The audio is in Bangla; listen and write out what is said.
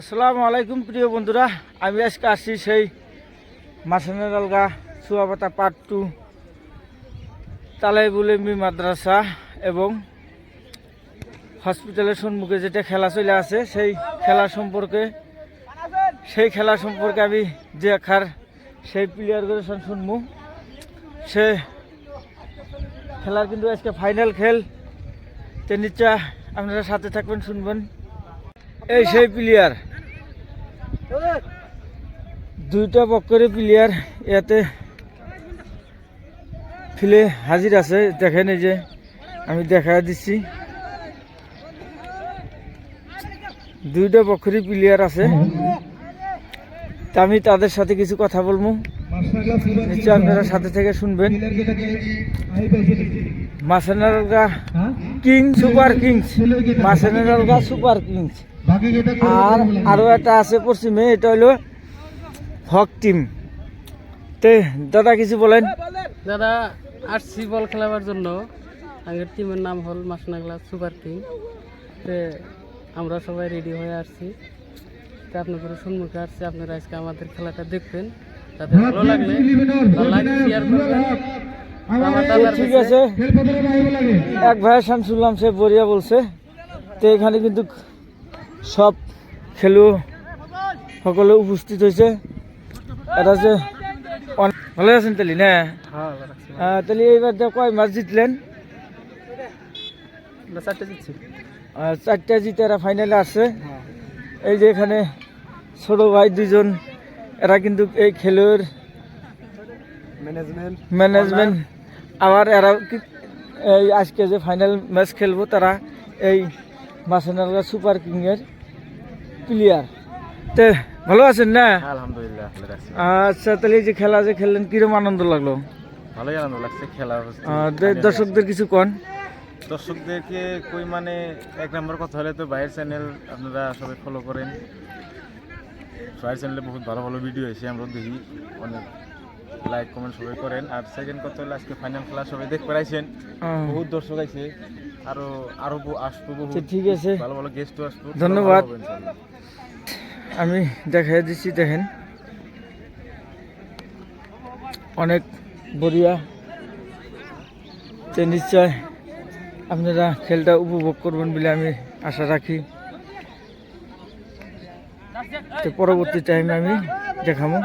আসসালামু আলাইকুম প্রিয় বন্ধুরা, আমি আজকে আসছি সেই মাসানের আলগা চুয়াপাতা পার্ট টু তালাইবুলেমি মাদ্রাসা এবং হসপিটালের সম্মুখে যেটা খেলা চলে আছে, সেই খেলা সম্পর্কে, সেই খেলা সম্পর্কে আমি যে আখার, সেই প্লেয়ারগুলো শুনব। সে খেলার কিন্তু আজকে ফাইনাল খেল। তো নিশ্চয় আপনারা সাথে থাকবেন, শুনবেন। এই সেই প্লেয়ার দুইটা পক্ষের প্লেয়ার ইয়াতে ফিলে হাজির আছে। দেখেন এই যে, আমি দেখা দিচ্ছি। দুইটা পক্ষেরই প্লেয়ার আছে। তা আমি তাদের সাথে কিছু কথা বলব। নিশ্চয় আপনারা সাথে থেকে শুনবেন। মাসানারগা কিং সুপার কিংস। মাসানারগা সুপার কিংস। আর আরও একটা আছে পশ্চিমে এটা হলো হক টিম। তে দাদা কিছু বলেন। দাদা আসছি বল খেলাবার জন্য আগের টিমের নাম হল মাসনাগলা সুপার কিং। তে আমরা সবাই রেডি হয়ে আসছি তে আপনাদের সম্মুখে আসছি আপনারা আজকে আমাদের খেলাটা দেখবেন। তাতে ভালো লাগলে লাইক শেয়ার করবেন। ঠিক আছে। এক ভাই শামসুল্লাম সে বরিয়া বলছে। তো এখানে কিন্তু সব খেলু সকলে উপস্থিত হয়েছে এটা যে ভালো আছেন তালি না। আহ, এইবার তো কয় মাস জিতলেন। চারটে জিতে এরা ফাইনালে আসছে এই যে এখানে ছোট ভাই দুজন এরা কিন্তু এই খেলোয়াড় ম্যানেজমেন্ট ম্যানেজমেন্ট আবার এরা এই আজকে যে ফাইনাল ম্যাচ খেলব তারা এই মাসেনালগা সুপার কিংয়ের প্লেয়ার তে ভালো আছেন না? আলহামদুলিল্লাহ আচ্ছা তাহলে এই যে খেলা যে খেললেন কিরম আনন্দ লাগল? ভালোই আনন্দ লাগছে খেলা দর্শকদের কিছু কন? দর্শকদেরকে কই মানে এক নম্বর কথা হলে তো বাইরের চ্যানেল আপনারা সবাই ফলো করেন। বাইরের চ্যানেলে বহুত ভালো ভালো ভিডিও এসে আমরা দেখি অনেক। লাইক কমেন্ট সবাই করেন। আর সেকেন্ড কথা হলে আজকে ফাইনাল খেলা সবাই দেখতে পারাইছেন বহুত দর্শক আছে আরও আরও আসব বহু আচ্ছা, ঠিক আছে। ভালো ভালো গেস্টও আসব। ধন্যবাদ। আমি দেখাই দিচ্ছি দেখেন। অনেক বড়িয়া তো নিশ্চয় আপনারা খেলটা উপভোগ করবেন বলে আমি আশা রাখি। তো পরবর্তী টাইমে আমি দেখাবো